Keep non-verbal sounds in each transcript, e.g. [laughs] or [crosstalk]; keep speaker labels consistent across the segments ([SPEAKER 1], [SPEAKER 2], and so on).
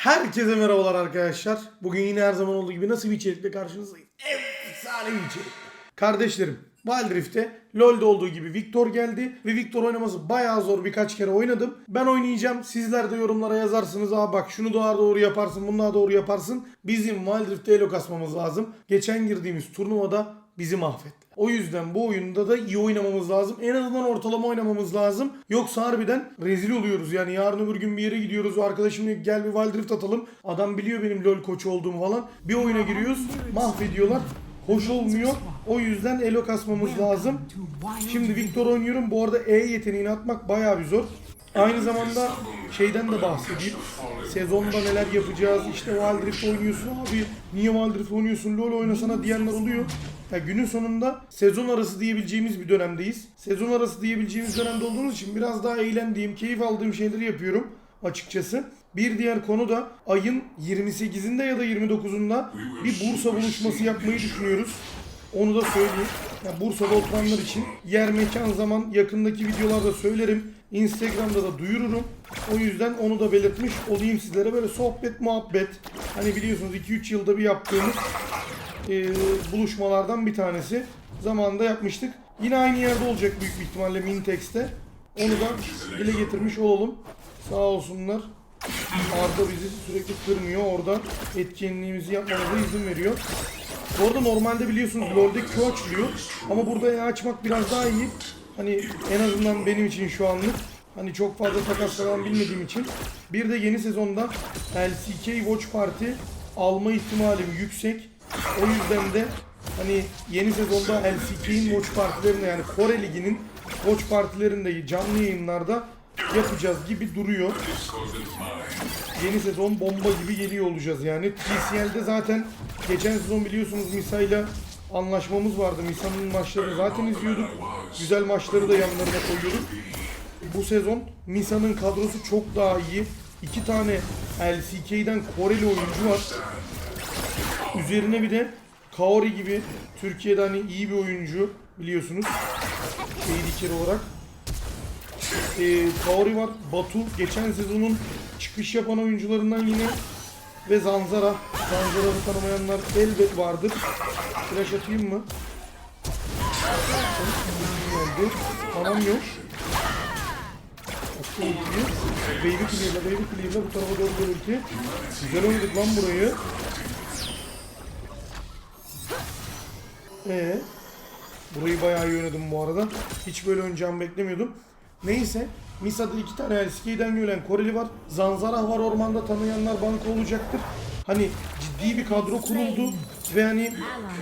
[SPEAKER 1] Herkese merhabalar arkadaşlar. Bugün yine her zaman olduğu gibi nasıl bir içerikle karşınızdayız? Efsane bir içerik. Kardeşlerim, Wild Rift'te LoL'de olduğu gibi Victor geldi ve Victor oynaması bayağı zor birkaç kere oynadım. Ben oynayacağım. Sizler de yorumlara yazarsınız. Aa bak şunu daha doğru yaparsın, bunu daha doğru yaparsın. Bizim Wild Rift'te elo kasmamız lazım. Geçen girdiğimiz turnuvada bizi mahvetti. O yüzden bu oyunda da iyi oynamamız lazım. En azından ortalama oynamamız lazım. Yoksa harbiden rezil oluyoruz. Yani yarın öbür gün bir yere gidiyoruz. Arkadaşım diyor gel bir Wild Rift atalım. Adam biliyor benim LoL koçu olduğumu falan. Bir oyuna giriyoruz. Mahvediyorlar. Hoş olmuyor. O yüzden elo kasmamız lazım. Şimdi Victor oynuyorum. Bu arada E yeteneğini atmak bayağı bir zor. Aynı zamanda şeyden de bahsedeyim. Sezonda neler yapacağız. İşte Wild Rift oynuyorsun abi. Niye Wild Rift oynuyorsun? LoL oynasana diyenler oluyor. Ya günün sonunda sezon arası diyebileceğimiz bir dönemdeyiz. Sezon arası diyebileceğimiz dönemde olduğumuz için biraz daha eğlendiğim, keyif aldığım şeyleri yapıyorum açıkçası. Bir diğer konu da ayın 28'inde ya da 29'unda bir Bursa buluşması yapmayı düşünüyoruz. Onu da söyleyeyim. Ya Bursa'da oturanlar için yer mekan zaman yakındaki videolarda söylerim. Instagram'da da duyururum. O yüzden onu da belirtmiş olayım sizlere. Böyle sohbet muhabbet. Hani biliyorsunuz 2-3 yılda bir yaptığımız e, buluşmalardan bir tanesi. Zamanında yapmıştık. Yine aynı yerde olacak büyük bir ihtimalle Mintex'te. Onu da dile getirmiş olalım. Sağ olsunlar. Arda bizi sürekli kırmıyor. Orada etkinliğimizi yapmamıza izin veriyor. Bu arada normalde biliyorsunuz LoL'de Q açılıyor. Ama burada E açmak biraz daha iyi. Hani en azından benim için şu anlık. Hani çok fazla takas falan bilmediğim için. Bir de yeni sezonda LCK Watch Party alma ihtimalim yüksek. O yüzden de hani yeni sezonda LCK'in Watch Partilerini yani Kore Ligi'nin Watch Partilerini de canlı yayınlarda yapacağız gibi duruyor. Yeni sezon bomba gibi geliyor olacağız yani. TCL'de zaten geçen sezon biliyorsunuz Misa ile anlaşmamız vardı. Misa'nın maçlarını zaten izliyorduk. Güzel maçları da yanlarına koyuyorduk. Bu sezon Misa'nın kadrosu çok daha iyi. İki tane LCK'den Koreli oyuncu var. Üzerine bir de Kaori gibi Türkiye'de hani iyi bir oyuncu biliyorsunuz. Şehir ikili olarak. Ee, Kaori var. Batu geçen sezonun çıkış yapan oyuncularından yine ve Zanzara. Zanzara'yı tanımayanlar elbet vardır. Flash atayım mı? Tamam yok. Baby clear'la, baby clear'la bu tarafa doğru ulti. Güzel oynadık lan burayı. Ee, burayı bayağı iyi oynadım bu arada. Hiç böyle oynayacağımı beklemiyordum. Neyse, Misa'da iki tane LCK'den gelen Koreli var. Zanzara var ormanda tanıyanlar banka olacaktır. Hani ciddi bir kadro kuruldu ve hani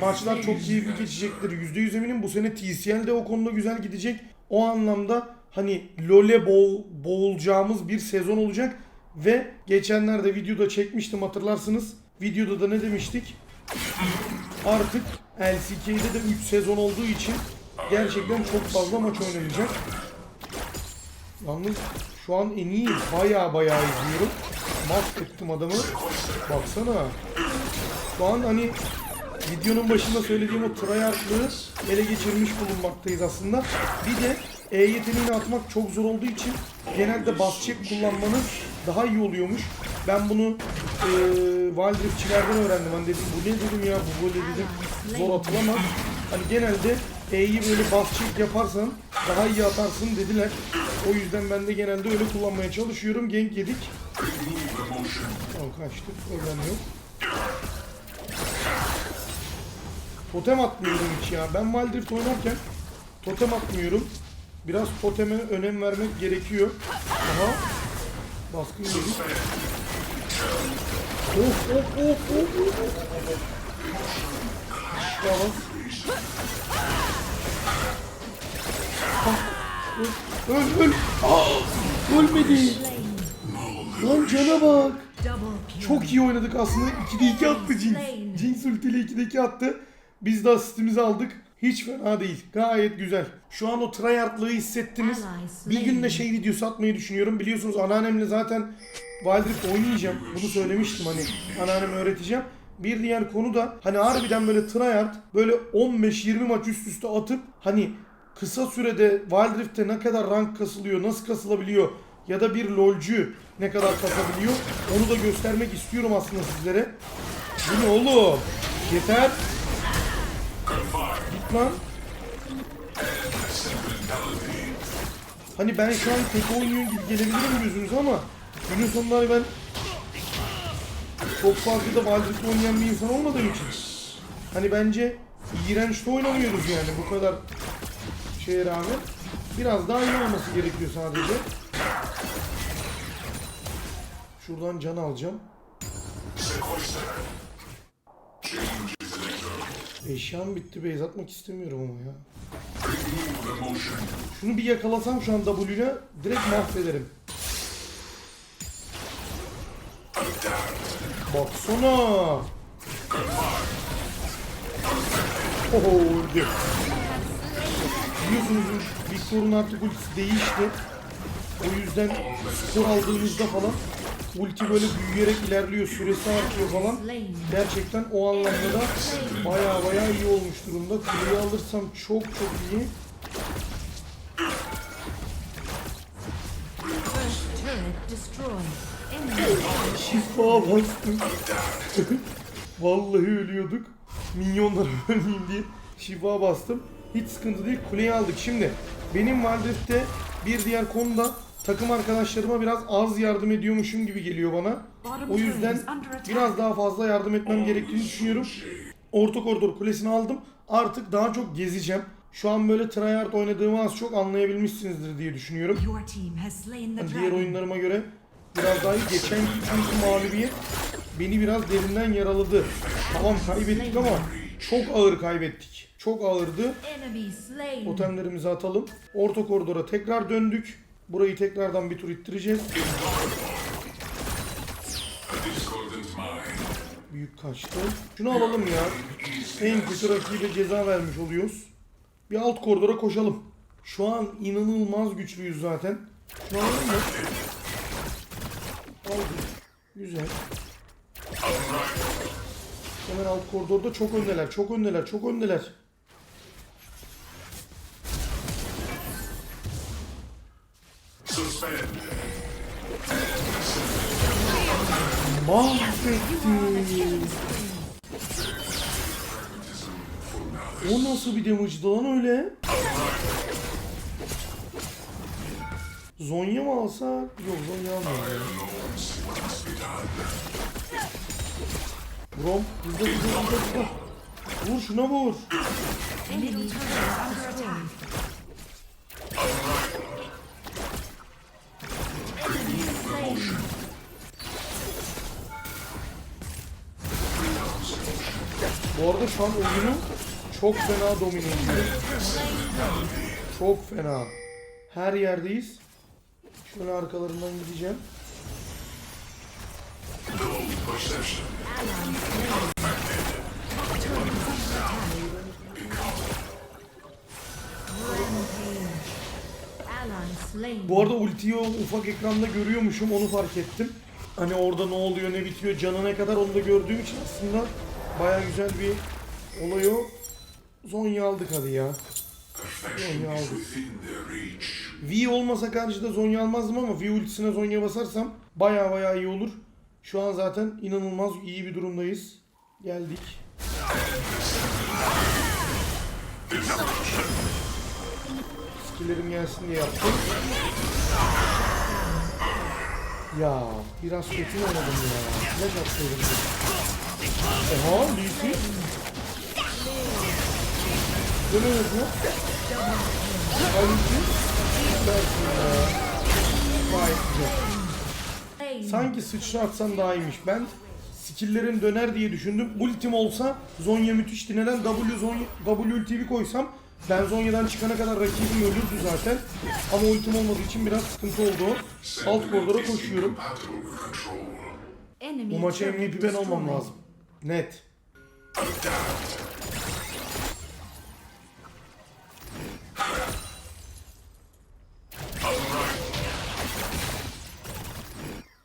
[SPEAKER 1] maçlar çok keyifli geçecektir. %100 eminim bu sene TCL de o konuda güzel gidecek. O anlamda hani LoL'e boğ, boğulacağımız bir sezon olacak. Ve geçenlerde videoda çekmiştim hatırlarsınız. Videoda da ne demiştik? Artık LCK'de de 3 sezon olduğu için gerçekten çok fazla maç oynanacak. Yalnız şu an en iyi baya baya izliyorum. Mahvettim adamı. Baksana. Şu an hani videonun başında söylediğim o tryhardlığı ele geçirmiş bulunmaktayız aslında. Bir de E yeteneğini atmak çok zor olduğu için genelde bas check kullanmanız daha iyi oluyormuş. Ben bunu e, Wild Rift'çilerden öğrendim. Hani dedim bu ne dedim ya bu böyle dedim zor atılamaz. Hani genelde E'yi böyle bas check yaparsan daha iyi atarsın dediler. O yüzden ben de genelde öyle kullanmaya çalışıyorum. Gank yedik. Tamam kaçtı. Problem yok. Totem atmıyorum hiç ya. Ben Wild Rift oynarken totem atmıyorum. Biraz toteme önem vermek gerekiyor. Aha. Baskın yedik. Of of of of. Yavaş. Öl öl. Aa, ölmedi. Lan cana bak. Çok iyi oynadık aslında. 2'de 2 attı Jinx. Jinx ultiyle 2'de 2 attı. Biz de asistimizi aldık. Hiç fena değil. Gayet güzel. Şu an o tryhardlığı hissettiniz. Bir günde şey videosu atmayı düşünüyorum. Biliyorsunuz anneannemle zaten Wild Rift oynayacağım. Bunu söylemiştim hani anneanneme öğreteceğim. Bir diğer konu da hani harbiden böyle tryhard böyle 15-20 maç üst üste atıp hani kısa sürede Wild Rift'te ne kadar rank kasılıyor, nasıl kasılabiliyor ya da bir lolcu ne kadar kasabiliyor. Onu da göstermek istiyorum aslında sizlere. Bu ne oğlum? Yeter. Lan. Hani ben şu an kötü oynuyor gibi gelebilirim gözünüze ama günün sonunda hani ben çok fazla da Wildrift'te oynayan bir insan olmadığım için hani bence iğrençte oynamıyoruz yani bu kadar şeye rağmen biraz daha iyi olması gerekiyor sadece. Şuradan can alacağım. Eşyam bitti beyaz atmak istemiyorum ama ya. Şunu bir yakalasam şu an W'yle direkt mahvederim. Baksana. Oho öldü. Biliyorsunuz Victor'un artık ultisi değişti. O yüzden skor aldığımızda falan ulti böyle büyüyerek ilerliyor, süresi artıyor falan. Gerçekten o anlamda da baya baya iyi olmuş durumda. Kuleyi alırsam çok çok iyi. Şifa bastım. Vallahi ölüyorduk. Minyonlar [laughs] ölmeyeyim diye şifa bastım. Hiç sıkıntı değil. Kuleyi aldık. Şimdi benim Wildrift'te bir diğer konuda takım arkadaşlarıma biraz az yardım ediyormuşum gibi geliyor bana. O yüzden biraz daha fazla yardım etmem gerektiğini düşünüyorum. Orta koridor kulesini aldım. Artık daha çok gezeceğim. Şu an böyle tryhard oynadığımı az çok anlayabilmişsinizdir diye düşünüyorum. Yani diğer oyunlarıma göre biraz daha iyi. Geçen çünkü mağlubiyet beni biraz derinden yaraladı. Tamam kaybettik ama çok ağır kaybettik. Çok ağırdı. Totemlerimizi atalım. Orta koridora tekrar döndük. Burayı tekrardan bir tur ittireceğiz. Büyük kaçtı. Şunu alalım ya. En kötü rakibe ceza vermiş oluyoruz. Bir alt koridora koşalım. Şu an inanılmaz güçlüyüz zaten. Şunu alalım mı? Aldık. Güzel. Hemen alt koridorda çok öndeler, çok öndeler, çok öndeler. Mahvettim. O nasıl bir damage'dı lan öyle? Zonya mı alsak? Yok Zonya almayalım. Brom, hızlı hızlı hızlı. Vur şuna vur. Bu arada şu an oyunu çok fena domine ediyor. Çok fena. Her yerdeyiz. Şöyle arkalarından gideceğim. Bu arada ultiyi ufak ekranda görüyormuşum onu fark ettim. Hani orada ne oluyor ne bitiyor canı ne kadar onu da gördüğüm için aslında baya güzel bir olay o. Zonya aldık hadi ya. Zonya aldık. V olmasa karşıda Zonya almazdım ama V ultisine Zonya basarsam baya baya iyi olur. Şu an zaten inanılmaz iyi bir durumdayız. Geldik. Skillerim gelsin diye yaptım. Ya biraz kötü oynadım ya. Flash atsaydım. Oha Lucy. Dönüyoruz mu? Halbuki ya. Güzel. Sanki sıçra atsan daha iyiymiş. Ben skill'lerim döner diye düşündüm. Ultim olsa Zonya müthişti. Neden W, Zonya, W ultiyi koysam ben Zonya'dan çıkana kadar rakibim ölürdü zaten. Ama ultim olmadığı için biraz sıkıntı oldu. Alt koridora koşuyorum. Bu maça MVP ben olmam lazım. Net.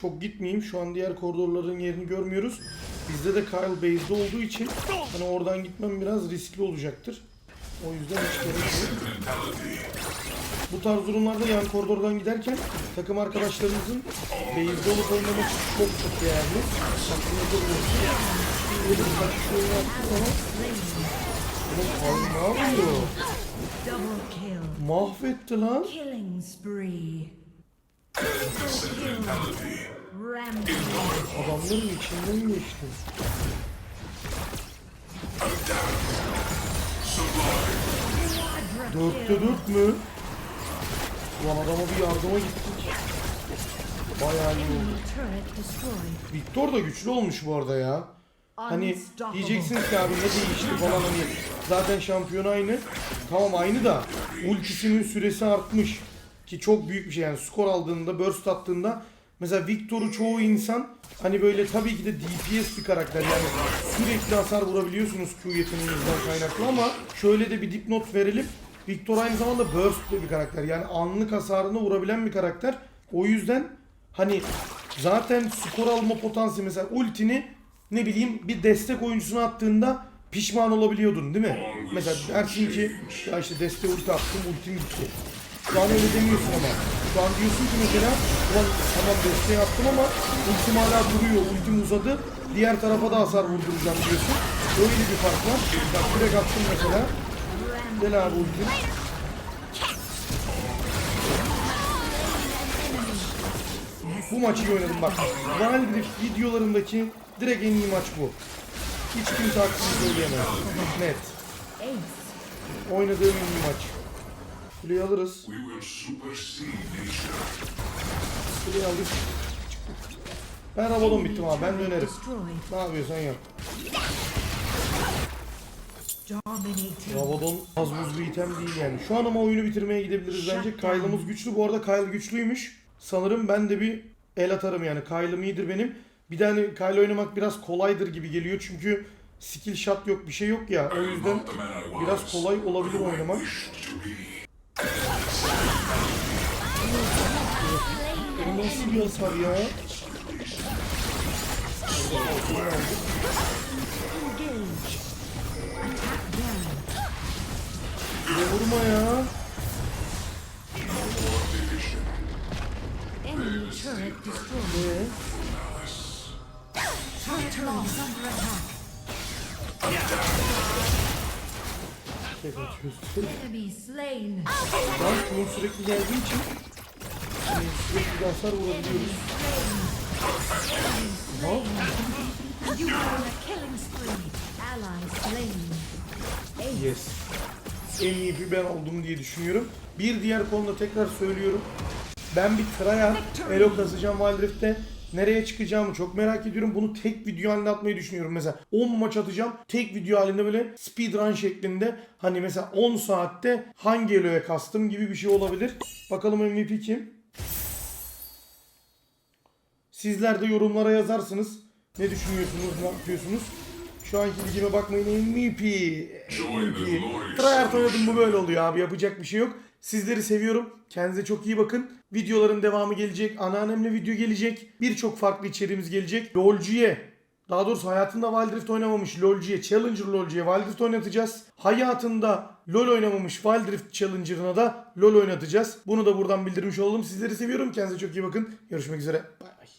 [SPEAKER 1] Çok gitmeyeyim. Şu an diğer koridorların yerini görmüyoruz. Bizde de Kyle base'de olduğu için hani oradan gitmem biraz riskli olacaktır. O yüzden hiç gerek yok. Bu tarz durumlarda yan koridordan giderken takım arkadaşlarımızın base'de olup oynaması çok çok değerli. Aklınızda bulunsun. Ne yapıyor? Mahvetti lan. Adamların içinden geçti. Dörtte dört mü? Ulan adama bir yardıma gittik. Bayağı iyi oldu. Victor da güçlü olmuş bu arada ya. Hani diyeceksiniz ki abi ne değişti falan hani zaten şampiyon aynı. Tamam aynı da ultisinin süresi artmış. Ki çok büyük bir şey yani skor aldığında burst attığında mesela Victor'u çoğu insan hani böyle tabii ki de DPS bir karakter yani sürekli hasar vurabiliyorsunuz Q yeteneğinizden kaynaklı ama şöyle de bir dipnot verelim. Victor aynı zamanda burst de bir karakter yani anlık hasarını vurabilen bir karakter. O yüzden hani zaten skor alma potansiyeli mesela ultini ne bileyim bir destek oyuncusuna attığında pişman olabiliyordun değil mi? Mesela dersin ki ya işte desteğe ulti attım ultim gitti. Şu an öyle demiyorsun ama. Şu an diyorsun ki mesela ulan tamam desteğe attım ama ultim hala duruyor ultim uzadı. Diğer tarafa da hasar vurduracağım diyorsun. Öyle bir fark var. Bak direkt attım mesela. Gel abi ultim. Bu maçı oynadım bak. Wild Rift videolarındaki direkt en iyi maç bu. Hiç kimse hakkını söyleyemez. Net.
[SPEAKER 2] Ace.
[SPEAKER 1] Oynadığım en iyi maç. Kuleyi alırız. Kuleyi aldık. Ben Rabadon bittim abi. Ben dönerim. Ne yapıyorsan yap. Rabadon az buz bir item değil yani. Şu an ama oyunu bitirmeye gidebiliriz bence. Kyle'ımız güçlü. Bu arada Kyle güçlüymüş. Sanırım ben de bir el atarım yani. Kyle'ım iyidir benim. Bir de hani Kyle oynamak biraz kolaydır gibi geliyor. Çünkü skill shot yok bir şey yok ya. O yüzden biraz kolay olabilir oynamak. Bu nasıl bir hasar ya? De vurma ya.
[SPEAKER 2] Enemy Enemy slain.
[SPEAKER 1] Ben Q'un sürekli geldiği için hani sürekli hasar vurabiliyoruz. Yes. En iyi bir ben oldum diye düşünüyorum. Bir diğer konuda tekrar söylüyorum. Ben bir tryhard elo kasacağım Wild Rift'te. Nereye çıkacağımı çok merak ediyorum. Bunu tek video halinde atmayı düşünüyorum. Mesela 10 maç atacağım. Tek video halinde böyle speedrun şeklinde. Hani mesela 10 saatte hangi eloya kastım gibi bir şey olabilir. Bakalım MVP kim? Sizler de yorumlara yazarsınız. Ne düşünüyorsunuz, ne yapıyorsunuz? Şu anki ligime bakmayın MVP. MVP. Tryhard oynadım bu böyle oluyor abi yapacak bir şey yok. Sizleri seviyorum. Kendinize çok iyi bakın. Videoların devamı gelecek. Anneannemle video gelecek. Birçok farklı içeriğimiz gelecek. LoL'cuya daha doğrusu hayatında Wild Rift oynamamış LoL'cuya, Challenger LoL'cuya Wild Rift oynatacağız. Hayatında LoL oynamamış Wild Rift Challenger'ına da LoL oynatacağız. Bunu da buradan bildirmiş olalım. Sizleri seviyorum. Kendinize çok iyi bakın. Görüşmek üzere. Bay bay.